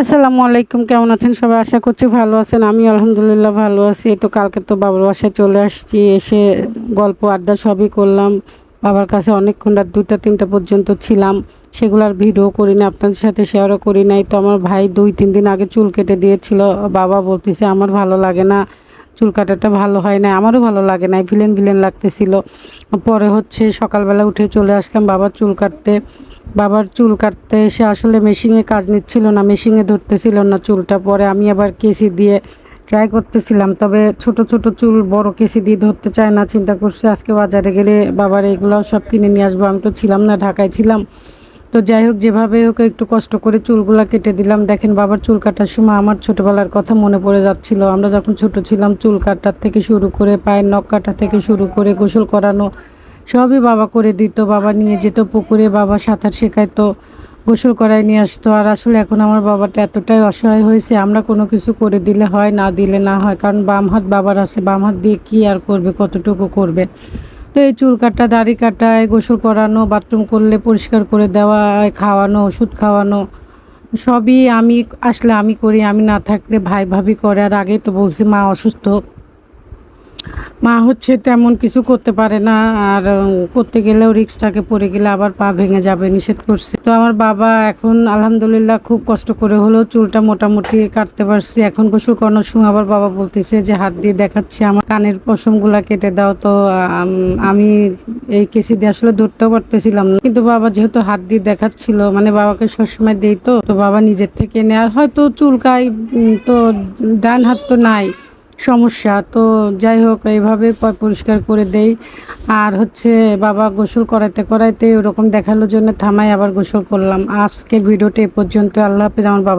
আসসালামু আলাইকুম, কেমন আছেন সবাই? আশা করছি ভালো আছেন। আমি আলহামদুলিল্লাহ ভালো আছি। এই তো কালকে তো বাবার বাসায় চলে আসছি, এসে গল্প আড্ডা সবই করলাম। বাবার কাছে অনেকক্ষণ রাত দুইটা, তিনটা পর্যন্ত ছিলাম। সেগুলোর ভিডিও করি না, আপনাদের সাথে শেয়ারও করি নাই। তো আমার ভাই দুই, তিন দিন আগে চুল কেটে দিয়েছিল। বাবা বলতেছে, আমার ভালো লাগে না। চুল কাটাটা ভালো হয় না আমারও ভালো লাগে না ভিলেন ভিলেন লাগতেছিল। পরে হচ্ছে সকালবেলা উঠে চলে আসলাম বাবার চুল কাটতে। বাবার চুল কাটতে এসে আসলে মেশিনে কাজ নিচ্ছিল না মেশিনে ধরতেছিল না চুলটা। পরে আমি আবার কেসি দিয়ে ট্রাই করতেছিলাম, তবে ছোট ছোট চুল বড় কেসি দিয়ে ধরতে চায় না, চিন্তা করছি আজকে বাজারে গেলে বাবার এগুলোও সব কিনে নিয়ে আসব। আমি তো ছিলাম না, ঢাকায় ছিলাম। তো যাই হোক, যেভাবে হোক একটু কষ্ট করে চুলগুলা কেটে দিলাম। দেখেন বাবার চুল কাটার সময় আমার ছোটোবেলার কথা মনে পড়ে যাচ্ছিল। আমরা যখন ছোট ছিলাম, চুল কাটার থেকে শুরু করে, পায়ের নখ কাটা থেকে শুরু করে, গোসল করানো সবই বাবা করে দিত, বাবা নিয়ে যেত পুকুরে, বাবা সাঁতার শেখাইতো, গোসল করায় নিয়ে আসতো। আর আসলে এখন আমার বাবাটা এতটাই অসহায় হয়েছে, আমরা কোনো কিছু করে দিলে হয়, না দিলে না হয়। কারণ বাম হাত বাবার আছে, বাম হাত দিয়ে কী আর করবে, কতটুকু করবে? তো এই চুল কাটা, দাড়ি কাটায় গোসল করানো, বাথরুম করলে পরিষ্কার করে দেওয়া খাওয়ানো, ওষুধ খাওয়ানো, সবই আমি আসলে আমি করি, আমি না থাকলে ভাই ভাবি করে। আর আগে তো বলছি মা অসুস্থ। মা হচ্ছে তেমন কিছু করতে পারে না, আর করতে গেলেও রিক্স থাকে পড়ে গেলে আবার পা ভেঙে যাবে, নিষেধ করছে। তো আমার বাবা এখন আলহামদুলিল্লাহ খুব কষ্ট করে হলেও চুলটা মোটামুটি কাটতে পারছি। এখন গোসল করানোর সময় আবার বাবা বলতেছে যে, হাত দিয়ে দেখাচ্ছে, আমার কানের পশমগুলা কেটে দাও। তো, আমি এই কেসি দিয়ে আসলে ধরতেও পারতেছিলাম না। কিন্তু বাবা যেহেতু হাত দিয়ে দেখাচ্ছিল মানে বাবাকে সবসময় দেই তো তো বাবা নিজের থেকে নেয়। আর হয়তো চুলকাই তো ডান হাত তো নাই। সমস্যা। তো যাই হোক, এইভাবে পরিষ্কার করে দেই। আর হচ্ছে বাবা গোসল করাইতে করাইতে ওরকম দেখানোর জন্য থামাই আবার গোসল করলাম। আজকের ভিডিওটা এ পর্যন্ত। আল্লাহ হাফিজ। আমার বাবা